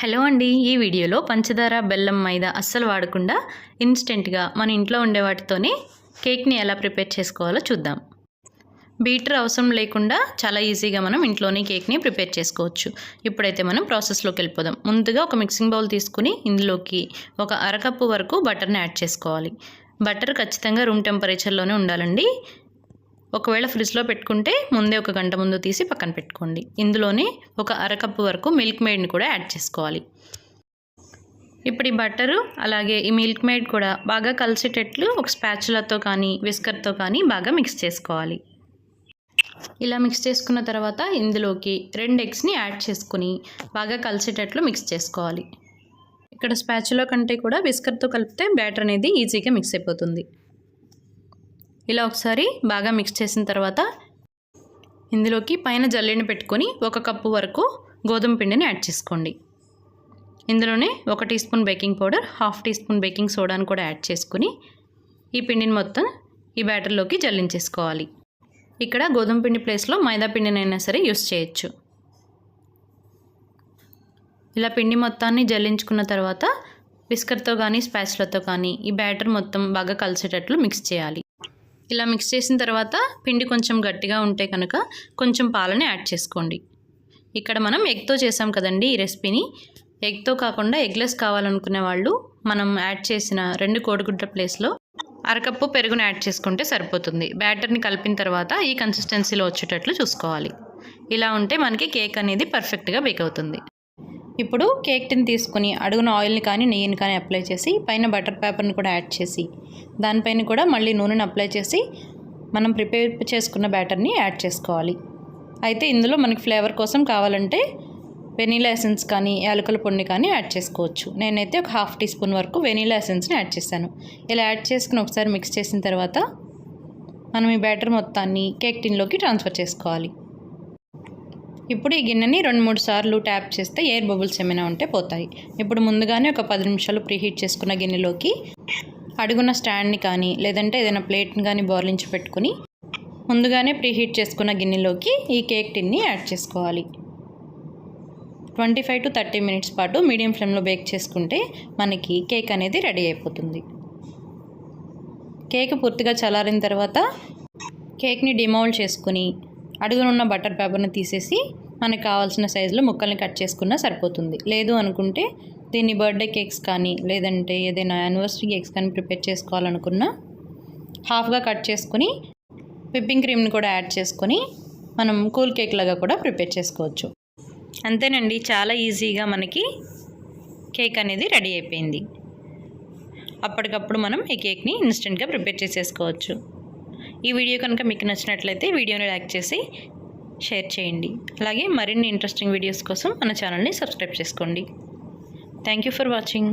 Hello అండి. ఈ వీడియోలో పంచదార బెల్లం మైదా అస్సలు వాడకుండా ఇన్స్టెంట్గా మన ఇంట్లో ఉండే వాటితోనే కేక్ని ఎలా ప్రిపేర్ చేసుకోవాలో చూద్దాం. బీటర్ అవసరం లేకుండా చాలా ఈజీగా మనం ఇంట్లోనే కేక్ని ప్రిపేర్ చేసుకోవచ్చు. ఇప్పుడైతే మనం ప్రాసెస్లోకి వెళ్ళిపోదాం. ముందుగా ఒక మిక్సింగ్ బౌల్ తీసుకుని ఇందులోకి ఒక అరకప్పు వరకు బటర్ని యాడ్ చేసుకోవాలి. బటర్ ఖచ్చితంగా రూమ్ టెంపరేచర్లోనే ఉండాలండి. ఒకవేళ ఫ్రిడ్జ్లో పెట్టుకుంటే ముందే ఒక గంట ముందు తీసి పక్కన పెట్టుకోండి. ఇందులోనే ఒక అరకప్పు వరకు మిల్క్ మేడ్ని కూడా యాడ్ చేసుకోవాలి. ఇప్పుడు ఈ బట్టరు అలాగే ఈ మిల్క్ మేడ్ కూడా బాగా కలిసేటట్లు ఒక స్పాచులతో కానీ విస్కర్తో కానీ బాగా మిక్స్ చేసుకోవాలి. ఇలా మిక్స్ చేసుకున్న తర్వాత ఇందులోకి రెండు ఎగ్స్ని యాడ్ చేసుకుని బాగా కలిసేటట్లు మిక్స్ చేసుకోవాలి. ఇక్కడ స్పాచులో కంటే కూడా విస్కర్తో కలిపితే బ్యాటర్ అనేది ఈజీగా మిక్స్ అయిపోతుంది. ఇలా ఒకసారి బాగా మిక్స్ చేసిన తర్వాత ఇందులోకి పైన జల్లెని పెట్టుకొని ఒక కప్పు వరకు గోధుమ పిండిని యాడ్ చేసుకోండి. ఇందులోనే ఒక teaspoon baking powder half teaspoon baking సోడాని కూడా యాడ్ చేసుకుని ఈ పిండిని మొత్తం ఈ బ్యాటర్లోకి జల్లించేసుకోవాలి. ఇక్కడ గోధుమ పిండి ప్లేస్లో మైదా పిండినైనా సరే యూస్ చేయొచ్చు. ఇలా పిండి మొత్తాన్ని జల్లించుకున్న తర్వాత బిస్కర్తో కానీ స్పాచ్లతో కానీ ఈ బ్యాటర్ మొత్తం బాగా కలిసేటట్లు మిక్స్ చేయాలి. ఇలా మిక్స్ చేసిన తర్వాత పిండి కొంచెం గట్టిగా ఉంటే కనుక కొంచెం పాలని యాడ్ చేసుకోండి. ఇక్కడ మనం ఎగ్తో చేసాం కదండి ఈ రెసిపీని ఎగ్తో కాకుండా ఎగ్లెస్ కావాలనుకునే వాళ్ళు మనం యాడ్ చేసిన రెండు కోడిగుడ్ల ప్లేస్లో అరకప్పు పెరుగును యాడ్ చేసుకుంటే సరిపోతుంది. బ్యాటర్ని కలిపిన తర్వాత ఈ కన్సిస్టెన్సీలో వచ్చేటట్లు చూసుకోవాలి. ఇలా ఉంటే మనకి కేక్ అనేది పర్ఫెక్ట్గా బేక్ అవుతుంది. ఇప్పుడు కేక్ టిన్ తీసుకుని అడుగున ఆయిల్ని కానీ నెయ్యిని కానీ అప్లై చేసి పైన బటర్ పేపర్ని కూడా యాడ్ చేసి దానిపైన కూడా మళ్ళీ నూనెని అప్లై చేసి మనం ప్రిపేర్ చేసుకున్న బ్యాటర్ని యాడ్ చేసుకోవాలి. అయితే ఇందులో మనకి ఫ్లేవర్ కోసం కావాలంటే వెనీలా ఎసెన్స్ కానీ యాలకుల పొడిని కానీ యాడ్ చేసుకోవచ్చు. నేనైతే ఒక హాఫ్ టీ స్పూన్ వరకు వెనీలా ఎసెన్స్ని యాడ్ చేశాను. ఇలా యాడ్ చేసుకుని ఒకసారి మిక్స్ చేసిన తర్వాత మనం ఈ బ్యాటర్ మొత్తాన్ని కేక్ టిన్లోకి ట్రాన్స్ఫర్ చేసుకోవాలి. ఇప్పుడు ఈ గిన్నెని రెండు మూడు సార్లు ట్యాప్ చేస్తే ఎయిర్ బబుల్స్ ఏమైనా ఉంటే పోతాయి. ఇప్పుడు ముందుగానే ఒక పది నిమిషాలు ప్రీహీట్ చేసుకున్న గిన్నెలోకి అడుగున స్టాండ్ని కానీ లేదంటే ఏదైనా ప్లేట్ని కానీ బోర్లించి పెట్టుకుని ముందుగానే ప్రీహీట్ చేసుకున్న గిన్నెలోకి ఈ కేక్ టిన్ని యాడ్ చేసుకోవాలి. Twenty five to thirty minutes పాటు మీడియం ఫ్లేమ్లో బేక్ చేసుకుంటే మనకి కేక్ అనేది రెడీ అయిపోతుంది. కేక్ పూర్తిగా చల్లారిన తర్వాత కేక్ని డిమౌల్డ్ చేసుకుని అడుగునున్న బటర్ పేపర్ని తీసేసి మనకు కావాల్సిన సైజులో ముక్కల్ని కట్ చేసుకున్నా సరిపోతుంది. లేదు అనుకుంటే దీన్ని బర్త్డే కేక్స్ కానీ లేదంటే ఏదైనా యానివర్సరీ కేక్స్ కానీ ప్రిపేర్ చేసుకోవాలనుకున్నా హాఫ్గా కట్ చేసుకుని విప్పింగ్ క్రీమ్ని కూడా యాడ్ చేసుకొని మనం కూల్ కేక్ లాగా కూడా ప్రిపేర్ చేసుకోవచ్చు. అంతేనండి చాలా ఈజీగా మనకి కేక్ అనేది రెడీ అయిపోయింది. అప్పటికప్పుడు మనం ఈ కేక్ని ఇన్స్టెంట్గా ప్రిపేర్ చేసేసుకోవచ్చు. ఈ వీడియో కనుక మీకు నచ్చినట్లయితే వీడియోని లైక్ చేసి షేర్ చేయండి. అలాగే మరిన్ని ఇంట్రెస్టింగ్ వీడియోస్ కోసం మన ఛానల్ని సబ్స్క్రైబ్ చేసుకోండి. Thank you for watching